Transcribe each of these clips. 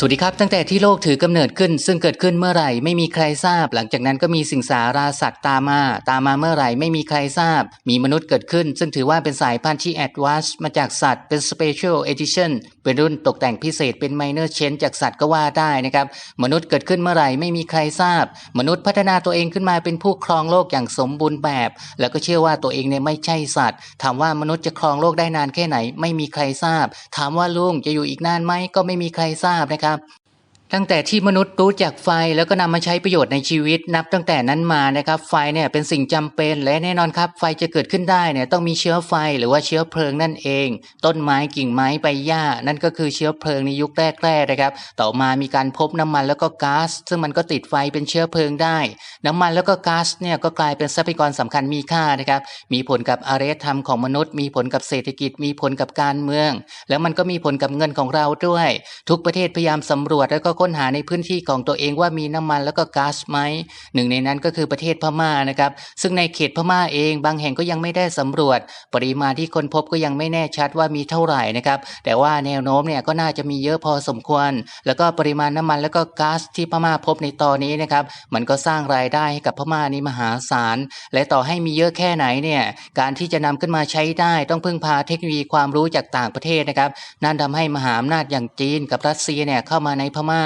สวัสดีครับ ตั้งแต่ที่โลกถือกำเนิดขึ้น ซึ่งเกิดขึ้นเมื่อไหร่ไม่มีใครทราบ หลังจากนั้นก็มีสิ่งสาราสัตว์ตามมา ตามมาเมื่อไหร่ไม่มีใครทราบ มีมนุษย์เกิดขึ้น ซึ่งถือว่าเป็นสายพันธุ์ที่แอดวานซ์มาจากสัตว์เป็น Special Edition เป็นรุ่นตกแต่งพิเศษเป็นไมเนอร์เชนจากสัตว์ก็ว่าได้นะครับ มนุษย์เกิดขึ้นเมื่อไหร่ไม่มีใครทราบ มนุษย์พัฒนาตัวเองขึ้นมาเป็นผู้ครองโลกอย่างสมบูรณ์แบบ แล้วก็เชื่อว่าตัวเองเนี่ยไม่ใช่สัตว์ ถามว่ามนุษย์จะครองโลกได้นานแค่ไหน ไม่มีใครทราบ ถามว่าลุงจะอยู่อีกนานไหมก็ไม่มีใครทราบนะครับ ตั้งแต่ที่มนุษย์รู้จักไฟแล้วก็นำมาใช้ประโยชน์ในชีวิตนับตั้งแต่นั้นมานะครับ ไฟเนี่ยเป็นสิ่งจำเป็นและแน่นอนครับ ไฟจะเกิดขึ้นได้เนี่ยต้องมีเชื้อไฟหรือว่าเชื้อเพลิงนั่นเอง ต้นไม้กิ่งไม้ใบหญ้า นั่นก็คือเชื้อเพลิงในยุคแรกๆนะครับ ต่อมามีการพบน้ำมันแล้วก็ก๊าซซึ่งมันก็ติดไฟเป็นเชื้อเพลิงได้ น้ำมันแล้วก็ก๊าซเนี่ยก็กลายเป็นทรัพยากรสำคัญมีค่านะครับ มีผลกับอารยธรรมของมนุษย์ มีผลกับเศรษฐกิจ มีผลกับการเมือง แล้วมันก็มีผลกับเงินของเราด้วย ทุกประเทศพยายามสำรวจแล้วก็ค้นหาในพื้นที่ของตัวเองว่ามีน้ำมันแล้วก็ก๊าซไหมหนึ่งในนั้นก็คือประเทศพม่านะครับ ซึ่งในเขตพม่าเอง บางแห่งก็ยังไม่ได้สำรวจ ปริมาณที่คนพบก็ยังไม่แน่ชัดว่ามีเท่าไหร่นะครับ แต่ว่าแนวโน้มเนี่ยก็น่าจะมีเยอะพอสมควร แล้วก็ปริมาณน้ำมันแล้วก็ก๊าซที่พม่าพบในตอนนี้นะครับ มันก็สร้างรายได้ให้กับพม่านี่มหาศาล และต่อให้มีเยอะแค่ไหนเนี่ย การที่จะนำขึ้นมาใช้ได้ต้องพึ่งพาเทคโนโลยีความรู้จากต่างประเทศนะครับ นั่นทำให้มหาอำนาจอย่างจีนกับรัสเซียเนี่ยเข้ามาในพม่า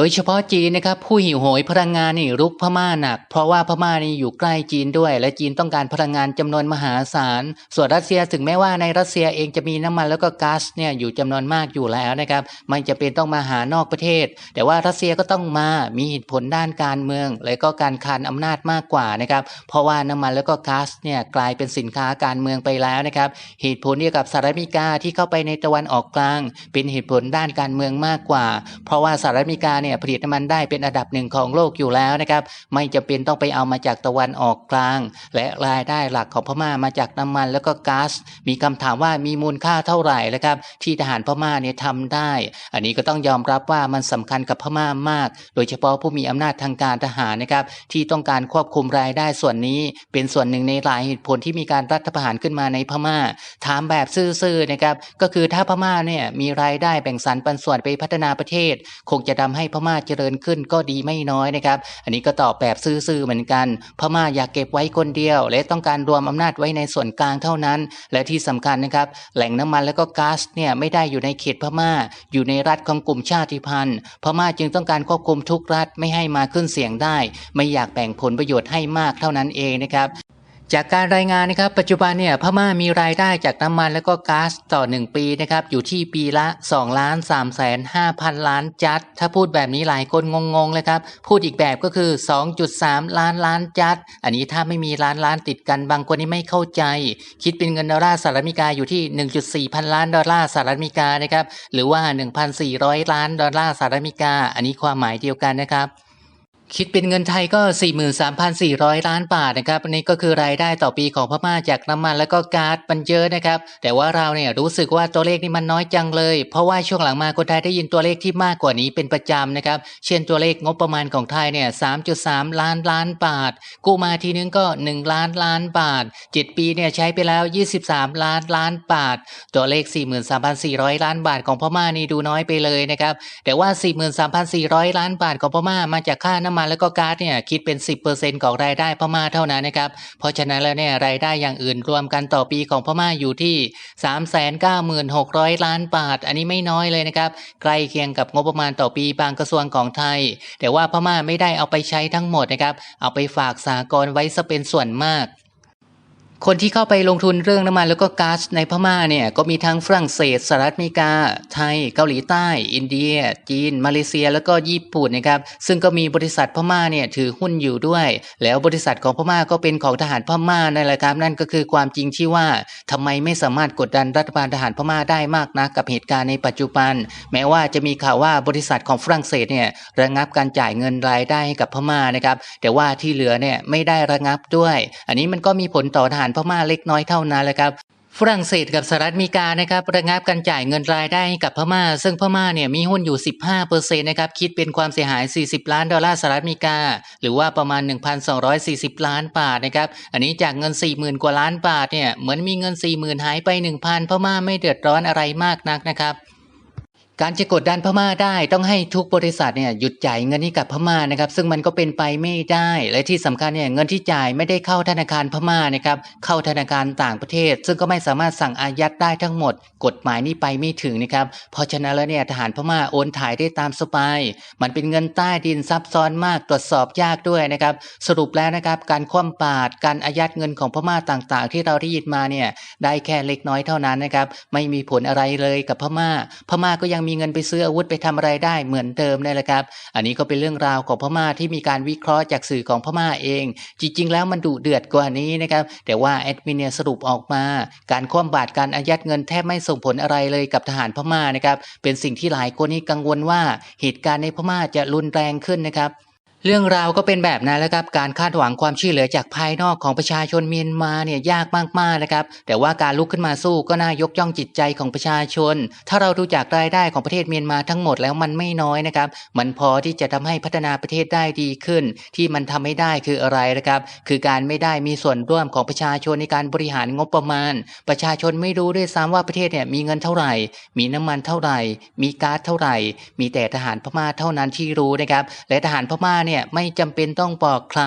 โดยเฉพาะจีนนะครับผู้หิวโหยพลังงานนี่รุกพม่าหนัก เพราะว่าพม่านี่อยู่ใกล้จีนด้วย และจีนต้องการพลังงานจำนวนมหาศาล ส่วนรัสเซียถึงแม้ว่าในรัสเซียเองจะมีน้ำมันแล้วก็ก๊าซเนี่ยอยู่จำนวนมากอยู่แล้วนะครับไม่จะเป็นต้องมาหานอกประเทศ แต่ว่ารัสเซียก็ต้องมามีเหตุผลด้านการเมือง และก็การคานอำนาจมากกว่านะครับเพราะว่าน้ำมันแล้วก็ก๊าซเนี่ยกลายเป็นสินค้าการเมืองไปแล้วนะครับเหตุผลเดียวกับสหรัฐอเมริกาที่เข้าไปในตะวันออกกลาง เป็นเหตุผลด้านการเมืองมากกว่า เพราะว่าสหรัฐอเมริกาเนี่ยผลิตน้ำมันได้เป็นอันดับหนึ่งของโลกอยู่แล้วนะครับ ไม่จำเป็นต้องไปเอามาจากตะวันออกกลาง และรายได้หลักของพม่ามาจากน้ำมันแล้วก็ก๊าซมีคำถามว่ามีมูลค่าเท่าไหร่นะครับ ที่ทหารพม่าเนี่ยทำได้ อันนี้ก็ต้องยอมรับว่ามันสำคัญกับพม่ามาก โดยเฉพาะผู้มีอำนาจทางการทหารนะครับ ที่ต้องการควบคุมรายได้ส่วนนี้เป็นส่วนหนึ่งในหลายเหตุผลที่มีการรัฐประหารขึ้นมาในพม่า ถามแบบซื่อๆนะครับก็คือถ้าพม่าเนี่ยมีรายได้แบ่งสรรปันส่วนไปพัฒนาประเทศ คงจะทำให้พพม่าเจริญขึ้นก็ดีไม่น้อยนะครับ อันนี้ก็ตอบแบบซื่อๆเหมือนกัน พม่าอยากเก็บไว้คนเดียว และต้องการรวมอำนาจไว้ในส่วนกลางเท่านั้น และที่สำคัญนะครับ แหล่งน้ำมันแล้วก็ก๊าซเนี่ยไม่ได้อยู่ในเขตพม่า อยู่ในรัฐของกลุ่มชาติพันธุ์ พม่าจึงต้องการควบคุมทุกรัฐไม่ให้มาขึ้นเสียงได้ ไม่อยากแบ่งผลประโยชน์ให้มากเท่านั้นเองนะครับ จากการรายงานนะครับ ปัจจุบันเนี่ยพม่ามีรายได้จากน้ำมันแล้วก็ก๊าซต่อ 1 ปีนะครับอยู่ที่ปีละ2ล้าน3แสน5พันล้านจัด ถ้าพูดแบบนี้หลายคนงงๆเลยครับ พูดอีกแบบก็คือ 2.3 ล้านล้านจัด อันนี้ถ้าไม่มีล้านล้านติดกันบางคนนี่ไม่เข้าใจ คิดเป็นเงินดอลลาร์สหรัฐอเมริกาอยู่ที่ 1.4 พันล้านดอลลาร์สหรัฐอเมริกานะครับหรือว่า 1,400 ล้านดอลลาร์สหรัฐอเมริกา อันนี้ความหมายเดียวกันนะครับ คิดเป็นเงินไทยก็ 43,400 ล้านบาทนะครับอันนี้ก็คือรายได้ต่อปีของพม่าจากน้ำมัน แล้วก็ก๊าซมันเยอะนะครับ แต่ว่าเราเนี่ยรู้สึกว่าตัวเลขนี่มันน้อยจังเลย เพราะว่าช่วงหลังมาคนไทยได้ยินตัวเลขที่มากกว่านี้เป็นประจำนะครับ เช่นตัวเลขงบประมาณของไทยเนี่ย 3.3 ล้านล้านบาท กู้มาทีนึงก็ 1 ล้านล้านบาท 7 ปีเนี่ยใช้ไปแล้ว 23 ล้านล้านบาท ตัวเลข 43,400 ล้านบาทของพม่านี่ดูน้อยไปเลยนะครับ แต่ว่า 43,400 ล้านบาทของพม่ามาจากค่าน้ำมันแล้วก็ก๊าซเนี่ยคิดเป็น 10%ของรายได้พม่าเท่านั้นนะครับเพราะฉะนั้นแล้วเนี่ยรายได้อย่างอื่นรวมกันต่อปีของพม่าอยู่ที่ 396,000 ล้านบาท อันนี้ไม่น้อยเลยนะครับใกล้เคียงกับงบประมาณต่อปีบางกระทรวงของไทย แต่ว่าพม่าไม่ได้เอาไปใช้ทั้งหมดนะครับเอาไปฝากสากลไว้ซะเป็นส่วนมาก คนที่เข้าไปลงทุนเรื่องน้ำมันแล้วก็ก๊าซในพม่าเนี่ยก็มีทั้งฝรั่งเศสสหรัฐอเมริกา ไทย เกาหลีใต้ อินเดีย จีน มาเลเซีย แล้วก็ญี่ปุ่นนะครับซึ่งก็มีบริษัทพม่าเนี่ยถือหุ้นอยู่ด้วย แล้วบริษัทของพม่าก็เป็นของทหารพม่านั่นแหละครับนั่นก็คือความจริงที่ว่าทำไมไม่สามารถกดดันรัฐบาลทหารพม่าได้มากนักกับเหตุการณ์ในปัจจุบัน แม้ว่าจะมีข่าวว่าบริษัทของฝรั่งเศสเนี่ยระงับการจ่ายเงินรายได้ให้กับพม่านะครับแต่ว่าที่เหลือเนี่ยไม่ได้ระงับด้วย อันนี้มันก็มีผลต่อทหารพม่าเล็กน้อยเท่านั้นแหละครับฝรั่งเศสกับสหรัฐอเมริกานะครับระงับการจ่ายเงินรายได้ให้กับพม่า ซึ่งพม่าเนี่ยมีหุ้นอยู่ 15%นะครับคิดเป็นความเสียหาย 40 ล้านดอลลาร์สหรัฐอเมริกา หรือว่าประมาณ 1,240 ล้านบาทนะครับอันนี้จากเงิน 40,000 กว่าล้านบาทเนี่ยเหมือนมีเงิน 40,000 หายไป 1,000 พม่าไม่เดือดร้อนอะไรมากนักนะครับ การจะกดดันพม่าได้ต้องให้ทุกบริษัทเนี่ยหยุดจ่ายเงินให้กับพม่านะครับ ซึ่งมันก็เป็นไปไม่ได้ และที่สำคัญเนี่ยเงินที่จ่ายไม่ได้เข้าธนาคารพม่านะครับเข้าธนาคารต่างประเทศ ซึ่งก็ไม่สามารถสั่งอายัดได้ทั้งหมด กฎหมายนี้ไปไม่ถึงนะครับเพราะฉะนั้นแล้วเนี่ยทหารพม่าโอนถ่ายได้ตามสบาย มันเป็นเงินใต้ดินซับซ้อนมากตรวจสอบยากด้วยนะครับสรุปแล้วนะครับการคว่ำบาตรการอายัดเงินของพม่าต่างๆ ที่เราได้ยินมาเนี่ยได้แค่เล็กน้อยเท่านั้นนะครับไม่มีผลอะไรเลยกับพม่า พม่าก็ยังมีเงินไปซื้ออาวุธไปทำอะไรได้เหมือนเดิมนี่แหละครับ อันนี้ก็เป็นเรื่องราวของพม่าที่มีการวิเคราะห์จากสื่อของพม่าเอง จริง ๆ แล้วมันดุเดือดกว่านี้นะครับ แต่ว่าแอดมินเนี่ยสรุปออกมา การคว่ำบาตรการอายัดเงินแทบไม่ส่งผลอะไรเลยกับทหารพม่านะครับ เป็นสิ่งที่หลายคนนี่กังวลว่าเหตุการณ์ในพม่าจะรุนแรงขึ้นนะครับ เรื่องราวก็เป็นแบบนั้นแล้วครับการคาดหวังความช่วยเหลือจากภายนอกของประชาชนเมียนมาเนี่ยยากมากๆนะครับ แต่ว่าการลุกขึ้นมาสู้ก็น่ายกย่องจิตใจของประชาชน ถ้าเราดูจากรายได้ของประเทศเมียนมาทั้งหมดแล้วมันไม่น้อยนะครับ มันพอที่จะทำให้พัฒนาประเทศได้ดีขึ้น ที่มันทำไม่ได้คืออะไรนะครับ คือการไม่ได้มีส่วนร่วมของประชาชนในการบริหารงบประมาณ ประชาชนไม่รู้ด้วยซ้ำว่าประเทศเนี่ยมีเงินเท่าไหร่ มีน้ำมันเท่าไหร่ มีก๊าซเท่าไหร่ มีแต่ทหารพม่าเท่านั้นที่รู้นะครับ และทหารพม่าเนี่ยเนี่ยไม่จำเป็นต้องบอกใคร